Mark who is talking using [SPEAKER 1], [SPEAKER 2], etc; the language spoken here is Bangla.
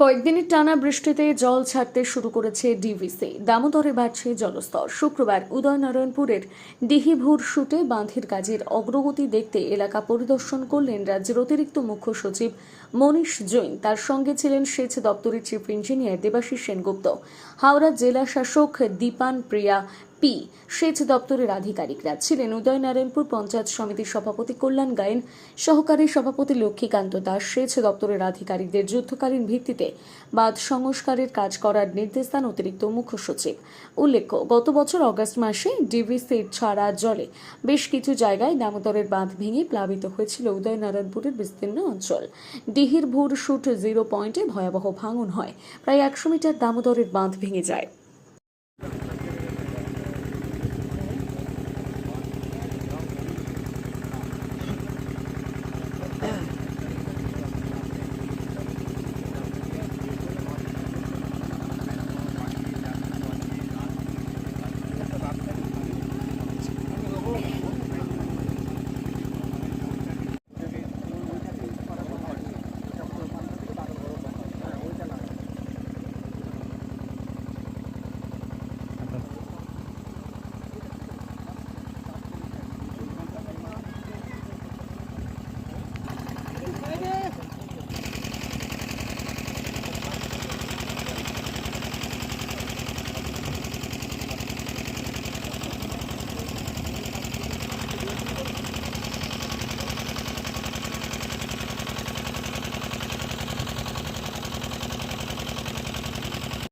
[SPEAKER 1] কয়েকদিনের টানা বৃষ্টিতে জল ছাড়তে শুরু করেছে ডিভিসি। দামোদরে বাড়ছে জলস্তর। শুক্রবার উদয়নারায়ণপুরের ডিহিভুর শুটে বাঁধের কাজের অগ্রগতি দেখতে এলাকা পরিদর্শন করলেন রাজ্যের অতিরিক্ত মুখ্য সচিব মনীষ জৈন। তার সঙ্গে ছিলেন সেচ দপ্তরের চিফ ইঞ্জিনিয়ার দেবাশিস সেনগুপ্ত। হাওড়া জেলা শাসক দীপান প্রিয়া পি সেচ দপ্তরের আধিকারিকরা ছিলেন উদয়নারায়ণপুর পঞ্চায়েত সমিতির সভাপতি কল্যাণ গায়েন, সহকারী সভাপতি লক্ষ্মীকান্ত দাস সেচ দপ্তরের আধিকারিকদের যুদ্ধকালীন ভিত্তিতে বাঁধ সংস্কারের কাজ করার নির্দেশ দেন অতিরিক্ত মুখ্য সচিব। উল্লেখ্য, গত বছর অগস্ট মাসে ডিভিসির ছাড়া জলে বেশ কিছু জায়গায় দামোদরের বাঁধ ভেঙে প্লাবিত হয়েছিল উদয়নারায়ণপুরের বিস্তীর্ণ অঞ্চল। ডিহির ভুর শুট জিরো পয়েন্টে ভয়াবহ ভাঙন হয়। প্রায় একশো মিটার দামোদরের বাঁধ ভেঙে যায়।